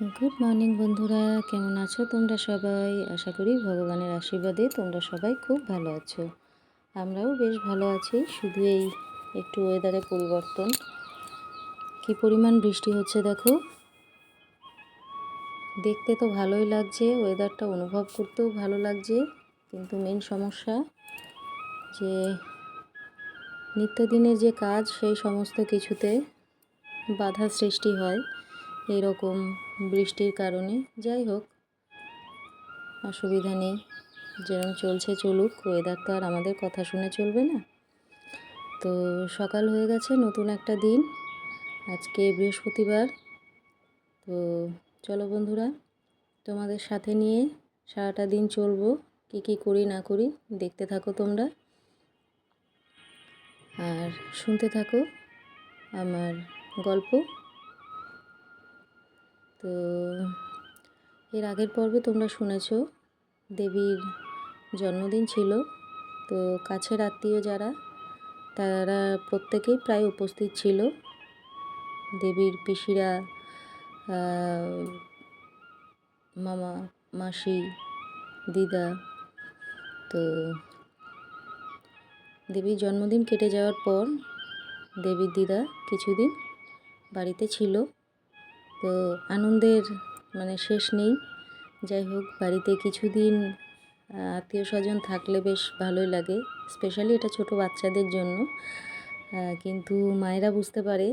Good morning বন্ধুরা। কেমন আছো তোমরা সবাই? আশা করি ভগবানের আশীর্বাদে তোমরা সবাই খুব ভালো আছো। আমরাও বেশ ভালো আছি। শুধু এই একটু ওয়েদারে পরিবর্তন। কি পরিমাণ বৃষ্টি হচ্ছে দেখো? দেখতে তো ভালোই লাগছে। ওয়েদারটা অনুভব করতেও ভালো লাগছে। কিন্তু মেন সমস্যা যে নিত্যদিনের যে কাজ, সেই সমস্ত কিছুতে বাধা সৃষ্টি হয়। এরকম বৃষ্টির কারণে। যাই হোক, অসুবিধা নেই। যেরকম চলছে চলুক ওয়েদার তো আর আমাদের কথা শুনে চলবে না। তো সকাল হয়ে গেছে, নতুন একটা দিন। আজকে বৃহস্পতিবার। তো চলো বন্ধুরা, তোমাদের সাথে নিয়ে সারাটা দিন চলবো। কি কি করি, না করি, দেখতে থাকো তোমরা। আর শুনতে থাকো আমার গল্প। তো এর আগের পর্বে তোমরা শুনেছ, দেবীর জন্মদিন ছিল। তো কাছের আত্মীয় যারা, তারা প্রত্যেকেই প্রায় উপস্থিত ছিল। দেবীর পিসিরা মামা, মাসি, দিদা, তো দেবীর জন্মদিন কেটে যাওয়ার পর দেবীর দিদা কিছুদিন বাড়িতে ছিল। তো আনন্দের মানে শেষ নেই। যাই হোক, বাড়িতে কিছুদিন আত্মীয় স্বজন থাকলে বেশ ভালোই লাগে স্পেশালি এটা ছোট বাচ্চাদের জন্য। কিন্তু মায়েরা বুঝতে পারে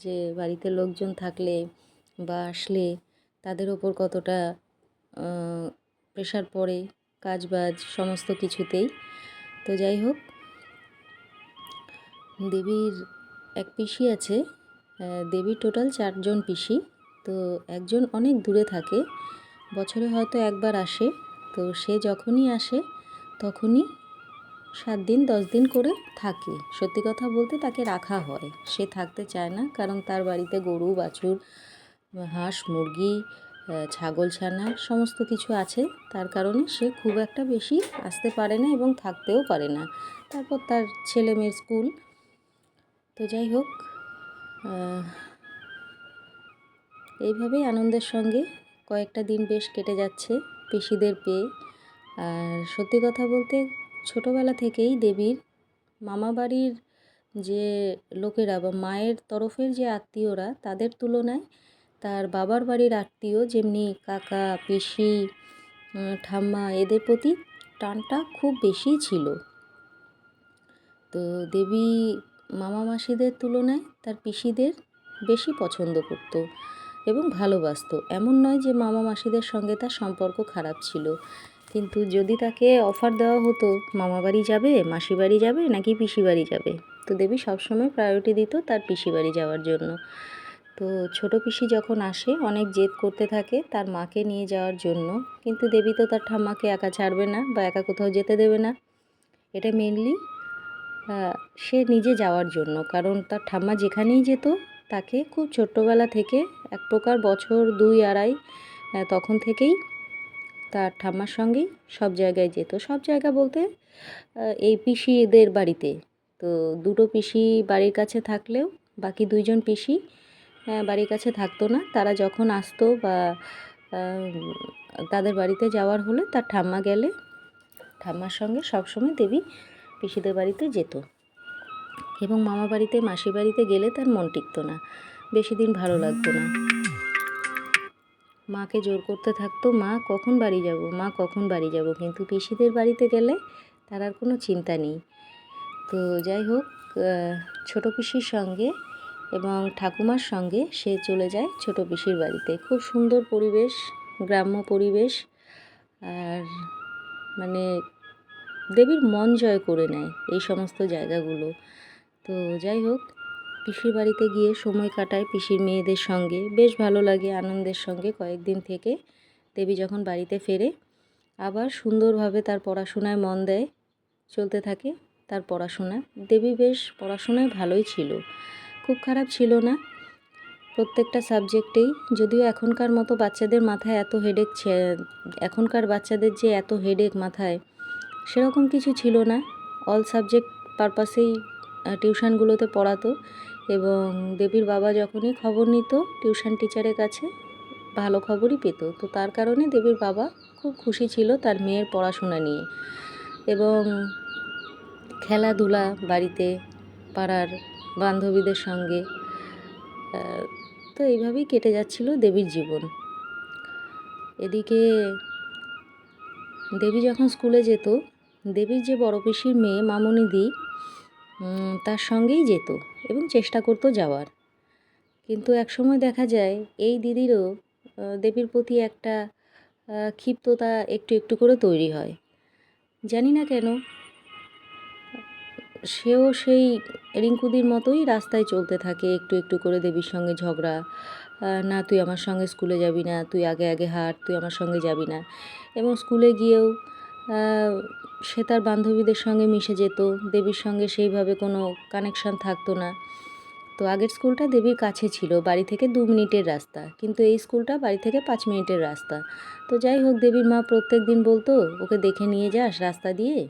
যে বাড়িতে লোকজন থাকলে বা আসলে তাদের ওপর কতটা প্রেশার পড়ে কাজবাজ সমস্ত কিছুতেই। তো যাই হোক, দেবীর এক পিসি আছে দেবীর টোটাল চারজন পিসি। তো একজন অনেক দূরে থাকে, বছরে হয়তো একবার আসে। তো সে যখনই আসে, তখনই সাত দিন, দশ দিন করে থাকে। সত্যি কথা বলতে তাকে রাখা হয়। সে থাকতে চায় না, কারণ তার বাড়িতে গরু, বাছুর, হাঁস, মুরগি ছাগল, ছানা সমস্ত কিছু আছে। তার কারণে সে খুব একটা বেশি আসতে পারে না এবং থাকতেও পারে না। তারপর তার ছেলে মেয়ের স্কুল। তো যাই হোক এইভাবেই আনন্দের সঙ্গে কয়েকটা দিন বেশ কেটে যাচ্ছে পিসিদের পেয়ে। আর সত্যি কথা বলতে ছোটোবেলা থেকেই দেবীর মামা বাড়ির যে লোকেরা বা মায়ের তরফের যে আত্মীয়রা তাদের তুলনায় তার বাবার বাড়ির আত্মীয় যেমনি কাকা পিসি ঠাম্মা এদের প্রতি টানটা খুব বেশি ছিল। তো দেবী মামা মাসিদের তুলনায় তার পিসিদের বেশি পছন্দ করতো। এবং ভালোবাসত। এমন নয় যে মামা মাসিদের সঙ্গে তার সম্পর্ক খারাপ ছিল। কিন্তু যদি তাকে অফার দেওয়া হতো, মামা বাড়ি যাবে, মাসি বাড়ি যাবে, নাকি পিসি বাড়ি যাবে? তো দেবী সবসময় প্রায়োরিটি দিত তার পিসি বাড়ি যাওয়ার জন্য। তো ছোট পিসি যখন আসে, অনেক জেদ করতে থাকে তার মাকে নিয়ে যাওয়ার জন্য। কিন্তু দেবী তো তার ঠাম্মাকে একা ছাড়বে না বা একা কোথাও যেতে দেবে না। এটা মেনলি সে নিজে যাওয়ার জন্য। কারণ তার ঠাম্মা যেখানেই যেত তাকে খুব ছোট্টবেলা থেকে এক প্রকার বছর দুই আড়াই তখন থেকেই তার ঠাম্মার সঙ্গেই সব জায়গায় যেত। সব জায়গা বলতে এই পিসিদের বাড়িতে। তো দুটো পিসি বাড়ির কাছে থাকলেও, বাকি দুইজন পিসি বাড়ির কাছে থাকতো না। তারা যখন আসতো বা তাদের বাড়িতে যাওয়ার হলে তার ঠাম্মা গেলে ঠাম্মার সঙ্গে সবসময় দেবী পিসিদের বাড়িতে যেত। এবং মামা বাড়িতে মাসি বাড়িতে গেলে তার মন টিকতো না। বেশি দিন ভালো লাগতো না। মাকে জোর করতে থাকতো, মা, কখন বাড়ি যাব? মা, কখন বাড়ি যাব? কিন্তু পিসিদের বাড়িতে গেলে তার আর কোনো চিন্তা নেই। তো যাই হোক ছোট পিসির সঙ্গে এবং ঠাকুমার সঙ্গে সে চলে যায় ছোট পিসির বাড়িতে। খুব সুন্দর পরিবেশ, গ্রাম্য পরিবেশ। আর মানে দেবীর মন জয় করে নেয় এই সমস্ত জায়গাগুলো। তো যাই হোক, পিসির বাড়িতে গিয়ে সময় কাটায় পিসির মেয়েদের সঙ্গে। বেশ ভালো লাগে আনন্দের সঙ্গে কয়েকদিন থেকে দেবী যখন বাড়িতে ফেরে, আবার সুন্দরভাবে তার পড়াশোনায় মন দেয়, চলতে থাকে তার পড়াশোনা। দেবী বেশ পড়াশোনায় ভালোই ছিল, খুব খারাপ ছিল না। প্রত্যেকটা সাবজেক্টেই, যদিও এখনকার মতো বাচ্চাদের মাথায় এত হেডেক এখনকার বাচ্চাদের যে এত হেডেক মাথায়, সেরকম কিছু ছিল না। অল সাবজেক্ট পারপাসেই টিউশনগুলোতে পড়াতো এবং দেবীর বাবা যখনই খবর নিত টিউশন টিচারের কাছে ভালো খবরই পেত। তো তার কারণে দেবীর বাবা খুব খুশি ছিল তার মেয়ের পড়াশোনা নিয়ে এবং খেলাধুলা বাড়িতে পাড়ার বান্ধবীদের সঙ্গে তো এইভাবেই কেটে যাচ্ছিল দেবীর জীবন। এদিকে দেবী যখন স্কুলে যেত, দেবীর যে বড় পিসির মেয়ে মামনিদি তার সঙ্গেই যেত এবং চেষ্টা করতো যাওয়ার। কিন্তু একসময় দেখা যায়, এই দিদিরও দেবীর প্রতি একটা ক্ষিপ্ততা একটু একটু করে তৈরি হয়। জানি না কেন, সেও সেই রিঙ্কুদির মতোই রাস্তায় চলতে থাকে, একটু একটু করে দেবীর সঙ্গে ঝগড়া না, তুই আমার সঙ্গে স্কুলে যাবি না, তুই আগে আগে হাঁট, তুই আমার সঙ্গে যাবি না। এবং স্কুলে গিয়েও সে তার বান্ধবীদের সঙ্গে মিশে যেত। দেবীর সঙ্গে সেইভাবে কোনো কানেকশন থাকতো না। তো আগের স্কুলটা দেবীর কাছে ছিল, বাড়ি থেকে দু মিনিটের রাস্তা। কিন্তু এই স্কুলটা বাড়ি থেকে পাঁচ মিনিটের রাস্তা। তো যাই হোক, দেবীর মা প্রত্যেক দিন বলতো, ওকে দেখে নিয়ে যাস রাস্তা দিয়ে।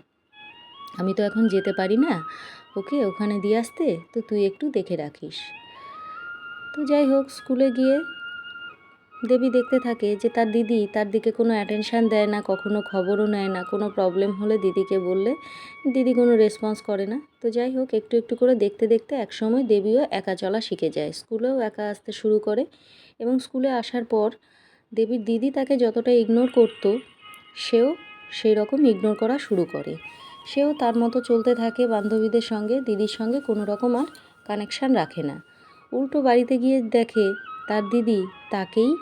আমি তো এখন যেতে পারি না। ওকে ওখানে দিয়ে আসতে, তো তুই একটু দেখে রাখিস। তো যাই হোক, স্কুলে গিয়ে দেবী দেখতে থাকে যে তার দিদি তার দিকে কোনো অ্যাটেনশান দেয় না, কখনো খবরও নেয় না, কোনো প্রবলেম হলে দিদিকে বললে দিদি কোনো রেসপন্স করে না। তো যাই হোক, একটু একটু করে দেখতে দেখতে একসময় দেবীও একা চলা শিখে যায়, স্কুলেও একা আসতে শুরু করে এবং স্কুলে আসার পর দেবীর দিদি তাকে যতটা ইগনোর করতো, সেও সেই রকম ইগনোর করা শুরু করে। সেও তার মতো চলতে থাকে বান্ধবীদের সঙ্গে, দিদির সঙ্গে, কোনো রকম আর কানেকশান রাখে না। উল্টো বাড়িতে গিয়ে দেখে তার দিদি তাকেই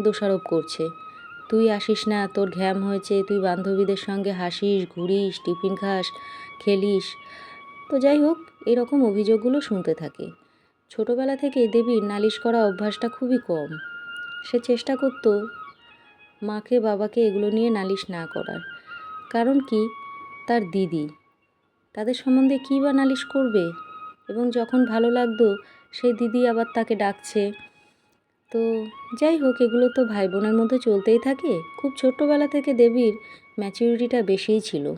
দোষারোপ করছে। তুই আসিস না, তোর ঘ্যাম হয়েছে, তুই বান্ধবীদের সঙ্গে হাসিস, ঘুরিস, টিফিন খাস, খেলিস। তো যাই হোক, এরকম অভিযোগগুলো শুনতে থাকে। ছোটোবেলা থেকে দেবীর নালিশ করা অভ্যাসটা খুবই কম। সে চেষ্টা করতো মাকে, বাবাকে এগুলো নিয়ে নালিশ না করার। কারণ কি? তার দিদি। তাদের সম্বন্ধে কী বা নালিশ করবে? এবং যখন ভালো লাগতো, সেই দিদি আবার তাকে ডাকছে। তো যাই হোক, এগুলো তো ভাই বোনের মধ্যে চলতেই থাকে। খুব ছোট্টবেলা থেকে দেবীর ম্যাচুরিটিটা বেশিই ছিল।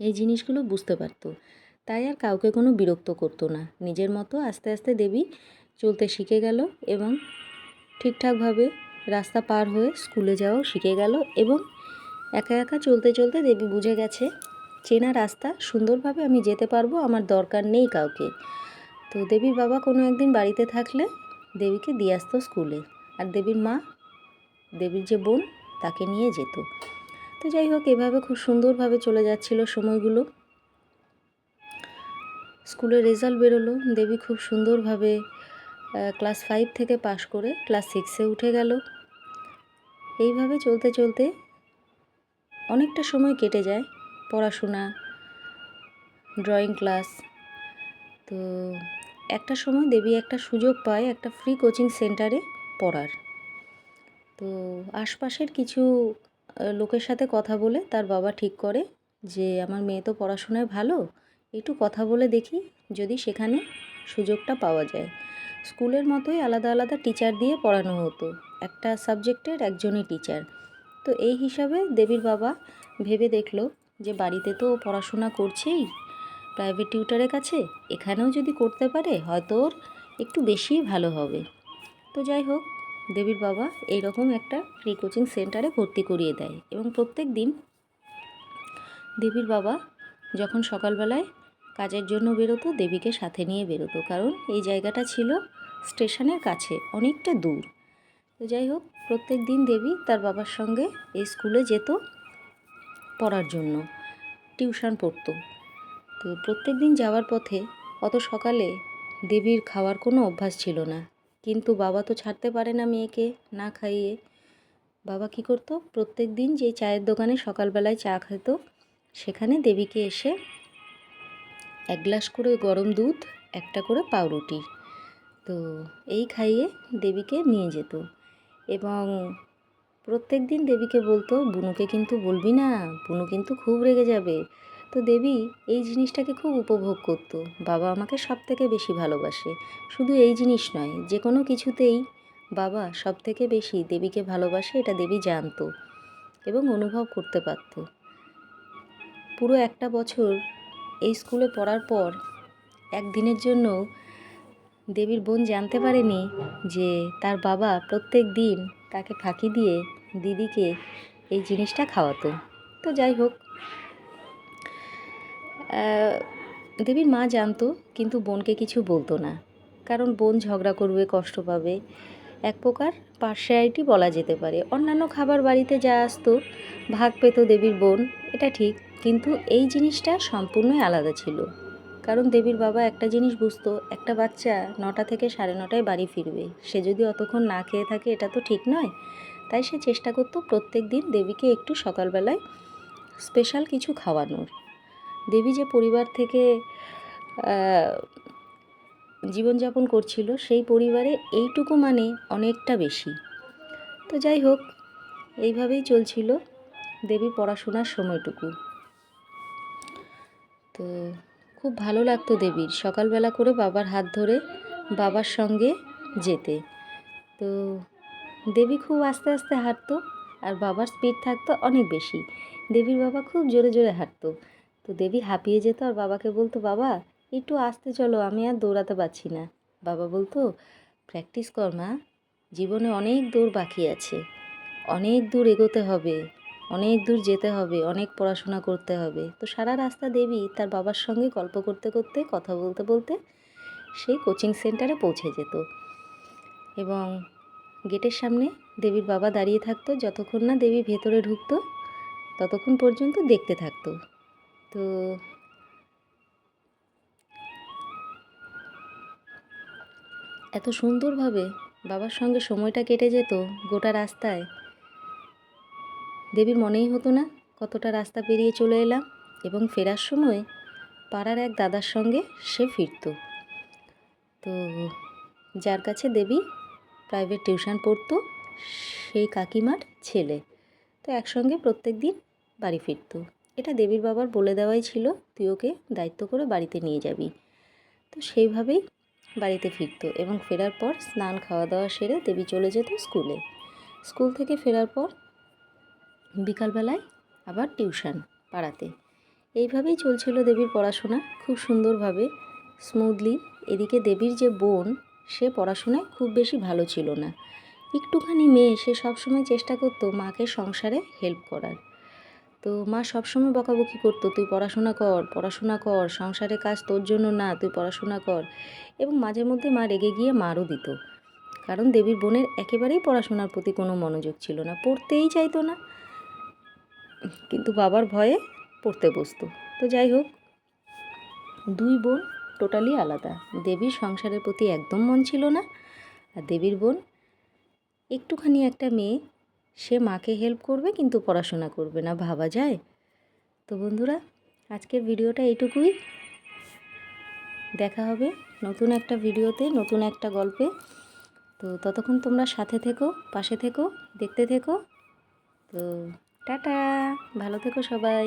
এই জিনিসগুলো বুঝতে পারতো। তাই আর কাউকে কোনো বিরক্ত করতো না। নিজের মতো আস্তে আস্তে দেবী চলতে শিখে গেল এবং ঠিকঠাকভাবে রাস্তা পার হয়ে স্কুলে যাওয়াও শিখে গেল এবং একা একা চলতে চলতে দেবী বুঝে গেছে, চেনা রাস্তা, সুন্দরভাবে আমি যেতে পারব, আমার দরকার নেই কাউকে। তো দেবীর বাবা কোনো একদিন বাড়িতে থাকলে দেবীকে দিয়ে আসতো স্কুলে। আর দেবীর মা, দেবীর যে বোন, তাকে নিয়ে যেত। তো যাই হোক, এভাবে খুব সুন্দরভাবে চলে যাচ্ছিল সময়গুলো। স্কুলের রেজাল্ট বেরোলো। দেবী খুব সুন্দরভাবে ক্লাস ফাইভ থেকে পাশ করে ক্লাস সিক্সে উঠে গেল। এইভাবে চলতে চলতে অনেকটা সময় কেটে যায়। পড়াশোনা, ড্রয়িং ক্লাস, তো একটা সময় দেবী একটা সুযোগ পায় একটা ফ্রি কোচিং সেন্টারে পড়ার। তো আশপাশের কিছু লোকের সাথে কথা বলে তার বাবা ঠিক করে যে, আমার মেয়ে তো পড়াশোনায় ভালো, একটু কথা বলে দেখি যদি সেখানে সুযোগটা পাওয়া যায়। স্কুলের মতোই আলাদা আলাদা টিচার দিয়ে পড়ানো হতো, একটা সাবজেক্টের একজনই টিচার তো এই হিসাবে দেবীর বাবা ভেবে দেখল যে, বাড়িতে তো পড়াশোনা করছেই প্রাইভেট টিউটারের কাছে? এখানেও যদি করতে পারে, হয়তো ওর একটু বেশিই ভালো হবে। তো যাই হোক, দেবীর বাবা এইরকম একটা ফ্রি কোচিং সেন্টারে ভর্তি করিয়ে দেয় এবং প্রত্যেক দিন দেবীর বাবা যখন সকালবেলায় কাজের জন্য বেরোতো, দেবীকে সাথে নিয়ে বেরোতো। কারণ এই জায়গাটা ছিল স্টেশনের কাছে, অনেকটা দূর। তো যাই হোক, প্রত্যেক দিন দেবী তার বাবার সঙ্গে এই স্কুলে যেত, পড়ার জন্য। টিউশন পড়তো। তো প্রত্যেক দিন যাওয়ার পথে অত সকালে দেবীর খাওয়ার কোনো অভ্যাস ছিল না। কিন্তু বাবা তো ছাড়তে পারে না মেয়েকে না খাইয়ে। বাবা কি করতো? প্রত্যেক দিন যে চায়ের দোকানে সকালবেলায় চা খেত, সেখানে দেবীকে এসে এক গ্লাস করে গরম দুধ, একটা করে পাউরুটি, তো এই খাইয়ে দেবীকে নিয়ে যেত। এবং প্রত্যেক দিন দেবীকে বলতো, বুনুকে কিন্তু বলবি না, বুনু কিন্তু খুব রেগে যাবে। তো দেবী, এই জিনিসটাকে খুব উপভোগ করতো। বাবা আমাকে সব থেকে বেশি ভালোবাসে। শুধু এই জিনিস নয় যে কোনো কিছুতেই বাবা সব থেকে বেশি দেবীকে ভালোবাসে, এটা দেবী জানতো এবং অনুভব করতে পারতো। পুরো একটা বছর এই স্কুলে পড়ার পর একদিনের জন্য দেবীর বোন জানতে পারেনি যে তার বাবা প্রত্যেক দিন তাকে ফাঁকি দিয়ে দিদিকে এই জিনিসটা খাওয়াতো। তো যাই হোক দেবীর মা জানতো, কিন্তু বোনকে কিছু বলতো না। কারণ বোন ঝগড়া করবে, কষ্ট পাবে। এক প্রকার পার্সিয়ালিটি বলা যেতে পারে। অন্যান্য খাবার বাড়িতে যা আসতো, ভাগ পেত দেবীর বোন, এটা ঠিক। কিন্তু এই জিনিসটা সম্পূর্ণই আলাদা ছিল। কারণ দেবীর বাবা একটা জিনিস বুঝতো, একটা বাচ্চা নটা থেকে সাড়ে নটায় বাড়ি ফিরবে। সে যদি অতক্ষণ না খেয়ে থাকে, এটা তো ঠিক নয়। তাই সে চেষ্টা করতো প্রত্যেক দিন দেবীকে একটু সকালবেলায় স্পেশাল কিছু খাওয়ানোর। দেবী যে পরিবার থেকে জীবনযাপন করছিল, সেই পরিবারে এইটুকু মানে অনেকটা বেশি। তো যাই হোক, এইভাবেই চলছিল দেবীর পড়াশোনার সময়টুকু। তো খুব ভালো লাগতো দেবীর, সকালবেলা করে বাবার হাত ধরে বাবার সঙ্গে যেতে। তো দেবী খুব আস্তে আস্তে হাঁটতো, আর বাবার স্পিড থাকতো অনেক বেশি। দেবীর বাবা খুব জোরে জোরে হাঁটতো। তো দেবী হাঁপিয়ে যেত আর বাবাকে বলতো, বাবা, একটু আসতে চলো, আমি আর দৌড়াতে পারছি না। বাবা বলতো, প্র্যাকটিস কর মা, জীবনে অনেক দূর বাকি আছে। অনেক দূর এগোতে হবে, অনেক দূর যেতে হবে, অনেক পড়াশোনা করতে হবে। তো সারা রাস্তা দেবী তার বাবার সঙ্গে গল্প করতে করতে, কথা বলতে বলতে সেই কোচিং সেন্টারে পৌঁছে যেত। এবং গেটের সামনে দেবীর বাবা দাঁড়িয়ে থাকতো, যতক্ষণ না দেবী ভেতরে ঢুকতো, ততক্ষণ পর্যন্ত দেখতে থাকতো। তো এত সুন্দরভাবে বাবার সঙ্গে সময়টা কেটে যেত গোটা রাস্তায়? দেবীর মনেই হতো না কতটা রাস্তা পেরিয়ে চলে এলাম এবং ফেরার সময় পাড়ার এক দাদার সঙ্গে সে ফিরতো। তো যার কাছে দেবী প্রাইভেট টিউশন পড়তো, সেই কাকিমার ছেলে। তো একসঙ্গে প্রত্যেক দিন বাড়ি ফিরতো। এটা দেবীর বাবার বলে দেওয়াই ছিল, তুই ওকে দায়িত্ব করে বাড়িতে নিয়ে যাবি। তো সেইভাবেই বাড়িতে ফিরত এবং ফেরার পর স্নান খাওয়া দাওয়া সেরে দেবী চলে যেত স্কুলে। স্কুল থেকে ফেরার পর বিকালবেলায় আবার টিউশন পাড়াতে। এইভাবেই চলছিল দেবীর পড়াশোনা খুব সুন্দরভাবে স্মুথলি এদিকে দেবীর যে বোন, সে পড়াশোনায় খুব বেশি ভালো ছিল না। একটুখানি মেয়ে, সে সবসময় চেষ্টা করতো মাকে সংসারে হেল্প করার। তো মা সবসময় বকাবকি করতো, তুই পড়াশোনা কর পড়াশোনা কর, সংসারে কাজ তোর জন্য না, তুই পড়াশোনা কর। এবং মাঝে মধ্যে মা রেগে গিয়ে মারও দিত। কারণ দেবীর বোনের একেবারেই পড়াশোনার প্রতি কোনো মনোযোগ ছিল না, পড়তেই চাইতো না। কিন্তু বাবার ভয়ে পড়তে বসতো। তো যাই হোক, দুই বোন টোটালি আলাদা। দেবীর সংসারের প্রতি একদম মন ছিল না, আর দেবীর বোন একটুখানি একটা মেয়ে সে মাকে হেল্প করবে কিন্তু পড়াশোনা করবে না, ভাবা যায়? তো বন্ধুরা, আজকের ভিডিওটা এইটুকুই। দেখা হবে নতুন একটা ভিডিওতে, নতুন একটা গল্পে। তো ততক্ষণ তোমরা সাথে থেকো, পাশে থেকো, দেখতে থেকো। তো টাটা, ভালো থেকো সবাই।